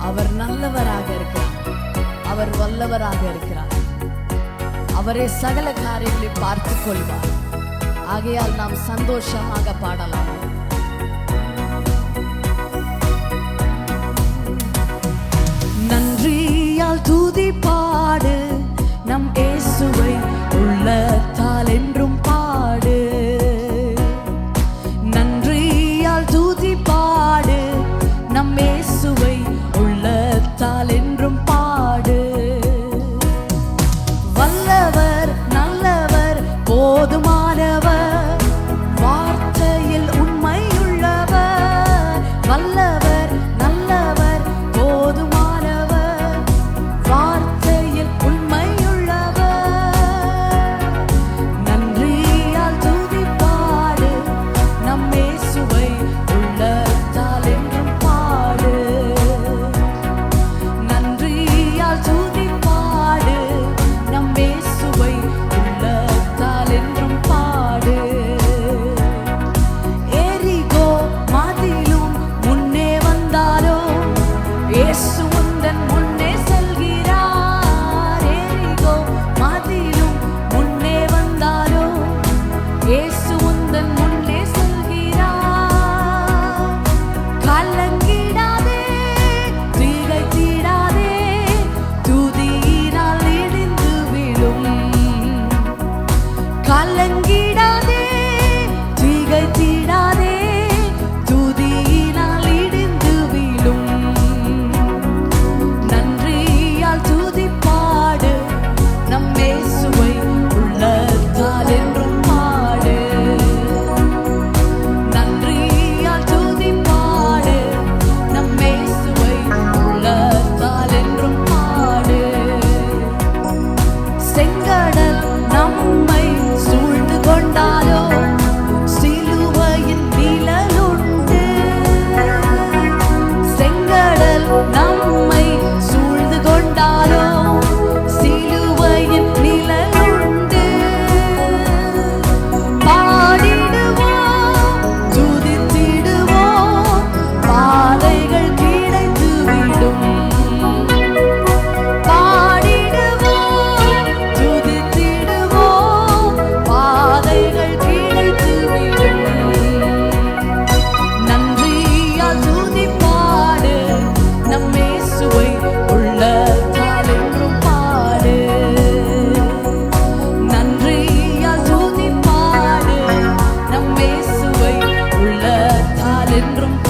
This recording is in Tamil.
அவர் நல்லவராக இருக்கிறார். அவர் வல்லவராக இருக்கிறார். அவரே சகல காரியங்களை பார்த்து கொள்வார். ஆகையால் நாம் சந்தோஷமாக பாடலாம். நன்றியால் துதி செங்கடல் நான் Pedro.